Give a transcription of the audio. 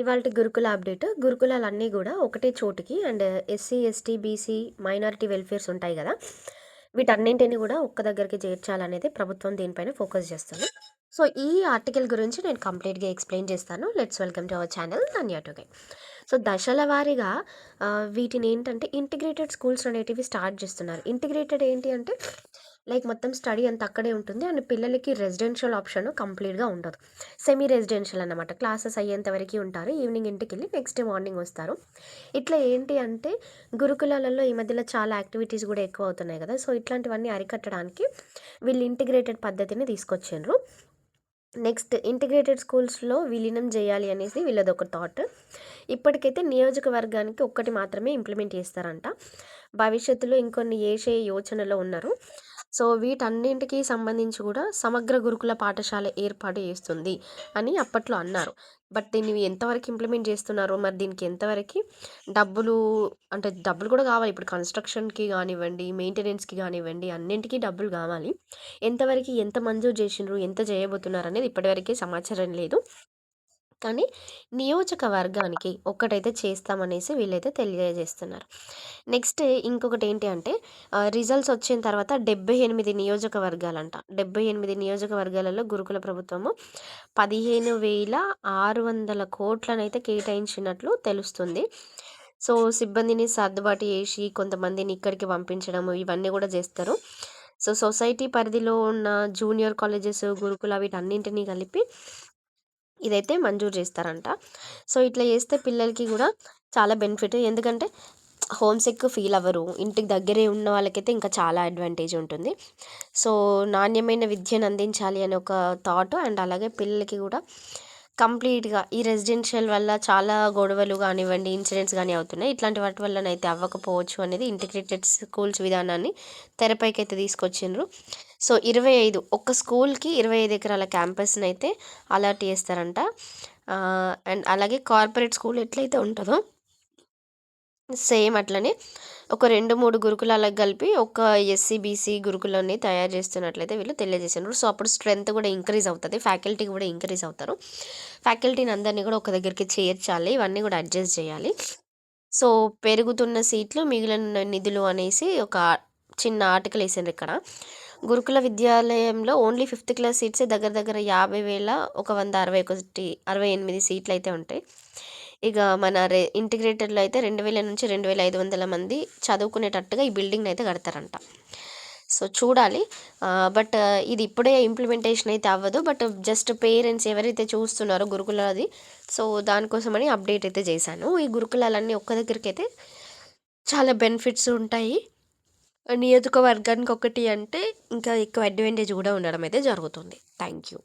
ఇవాళ గురుకుల అప్డేట్. గురుకులాలన్నీ కూడా ఒకటే చోటుకి and SC ST BC minority welfares ఉంటాయి కదా. వీటన్నింటిని కూడా ఒక్క దగ్గరికి చేర్చాలనేది ప్రభుత్వం దీనిపైన ఫోకస్ చేస్తుంది. సో ఈ ఆర్టికల్ గురించి నేను కంప్లీట్గా ఎక్స్ప్లెయిన్ చేస్తాను. Let's welcome to our channel ధన్యాటుగా so దశల వారీగా వీటిని ఏంటంటే ఇంటిగ్రేటెడ్ స్కూల్స్ అనేటివి స్టార్ట్ చేస్తున్నారు. ఇంటిగ్రేటెడ్ ఏంటి అంటే లైక్ మొత్తం స్టడీ అంతా అక్కడే ఉంటుంది. అండ్ పిల్లలకి రెసిడెన్షియల్ ఆప్షన్ కంప్లీట్గా ఉండదు. సెమీ రెసిడెన్షియల్ అన్నమాట. క్లాసెస్ అయ్యేంత వరకు ఉంటారు. ఈవినింగ్ ఇంటికి వెళ్ళి నెక్స్ట్ డే మార్నింగ్ వస్తారు. ఇట్లా ఏంటి అంటే గురుకులాలలో ఈ మధ్యలో చాలా యాక్టివిటీస్ కూడా ఎక్కువ అవుతున్నాయి కదా. సో ఇట్లాంటివన్నీ అరికట్టడానికి వీళ్ళు ఇంటిగ్రేటెడ్ పద్ధతిని తీసుకొచ్చిండ్రు. నెక్స్ట్ ఇంటిగ్రేటెడ్ స్కూల్స్లో విలీనం చేయాలి అనేసి వీళ్ళది ఒక థాట్. ఇప్పటికైతే నియోజకవర్గానికి ఒక్కటి మాత్రమే ఇంప్లిమెంట్ చేస్తారంట. భవిష్యత్తులో ఇంకొన్ని వేసే యోచనలో ఉన్నారు. సో వీటన్నింటికి సంబంధించి కూడా సమగ్ర గురుకుల పాఠశాల ఏర్పాటు చేస్తుంది అని అప్పట్లో అన్నారు. బట్ దీన్ని ఎంతవరకు ఇంప్లిమెంట్ చేస్తున్నారో మరి దీనికి ఎంతవరకు డబ్బులు అంటే డబ్బులు కూడా కావాలి. ఇప్పుడు కన్స్ట్రక్షన్కి కానివ్వండి మెయింటెనెన్స్కి కానివ్వండి అన్నింటికీ డబ్బులు కావాలి. ఎంతవరకు ఎంత మంజూరు చేసిండ్రు ఎంత చేయబోతున్నారు అనేది ఇప్పటివరకే సమాచారం లేదు. కానీ నియోజకవర్గానికి ఒక్కటైతే చేస్తామనేసి వీళ్ళైతే తెలియజేస్తున్నారు. నెక్స్ట్ ఇంకొకటి ఏంటి అంటే రిజల్ట్స్ వచ్చిన తర్వాత డెబ్బై ఎనిమిది నియోజకవర్గాలంట. డెబ్బై ఎనిమిది నియోజకవర్గాలలో గురుకుల ప్రభుత్వము పదిహేను వేల ఆరు వందల కోట్లనైతే కేటాయించినట్లు తెలుస్తుంది. సో సిబ్బందిని సర్దుబాటు చేసి కొంతమందిని ఇక్కడికి పంపించడం ఇవన్నీ కూడా చేస్తారు. సో సొసైటీ పరిధిలో ఉన్న జూనియర్ కాలేజెస్ గురుకుల వీటన్నింటినీ కలిపి ఇదైతే మంజూరు చేస్తారంట. సో ఇట్లా చేస్తే పిల్లలకి కూడా చాలా బెనిఫిట్. ఎందుకంటే హోమ్ సిక్ ఫీల్ అవ్వరు. ఇంటికి దగ్గరే ఉన్న వాళ్ళకైతే ఇంకా చాలా అడ్వాంటేజ్ ఉంటుంది. సో నాణ్యమైన విద్యను అందించాలి అనే ఒక థాట్ అండ్ అలాగే పిల్లలకి కూడా కంప్లీట్గా ఈ రెసిడెన్షియల్ వల్ల చాలా గొడవలు కానివ్వండి ఇన్సిడెంట్స్ కానీ అవుతున్నాయి. ఇట్లాంటి వాటి వల్లనైతే అవ్వకపోవచ్చు అనేది ఇంటిగ్రేటెడ్ స్కూల్స్ విధానాన్ని తెరపైకి అయితే తీసుకొచ్చిండ్రు. సో ఇరవై ఐదు ఒక్క స్కూల్కి ఇరవై ఐదు ఎకరాల క్యాంపస్ని అయితే అలాట్ చేస్తారంట. అండ్ అలాగే కార్పొరేట్ స్కూల్ ఎట్లయితే ఉంటుందో సేమ్ అట్లనే ఒక రెండు మూడు గురుకులాలకు కలిపి ఒక ఎస్సీ బీసీ తయారు చేస్తున్నట్లయితే వీళ్ళు తెలియజేసినారు సో అప్పుడు స్ట్రెంత్ కూడా ఇంక్రీజ్ అవుతుంది ఫ్యాకల్టీ కూడా ఇంక్రీజ్ అవుతారు. ఫ్యాకల్టీని అందరినీ కూడా ఒక దగ్గరికి చేర్చాలి ఇవన్నీ కూడా అడ్జస్ట్ చేయాలి. సో పెరుగుతున్న సీట్లు మిగిలిన నిధులు అనేసి ఒక చిన్న ఆర్టికల్ వేసారు ఇక్కడ. గురుకుల విద్యాలయంలో ఓన్లీ ఫిఫ్త్ క్లాస్ సీట్సే దగ్గర దగ్గర యాభై వేల ఒక వంద అరవై ఒకటి అరవై ఎనిమిది సీట్లు అయితే ఉంటాయి. ఇక మన రే ఇంటిగ్రేటెడ్లో అయితే రెండు వేల నుంచి రెండు వేల ఐదు వందల మంది చదువుకునేటట్టుగా ఈ బిల్డింగ్ని అయితే కడతారంట. సో చూడాలి. బట్ ఇది ఇప్పుడే ఇంప్లిమెంటేషన్ అయితే అవ్వదు. బట్ జస్ట్ పేరెంట్స్ ఎవరైతే చూస్తున్నారో గురుకులది సో దానికోసమని అప్డేట్ అయితే చేశాను. ఈ గురుకులాలన్నీ ఒక్క దగ్గరికి అయితే చాలా బెనిఫిట్స్ ఉంటాయి. నియోజకవర్గానికి ఒకటి అంటే ఇంకా ఎక్కువ అడ్వాంటేజ్ కూడా ఉండడం అయితే జరుగుతుంది. Thank you.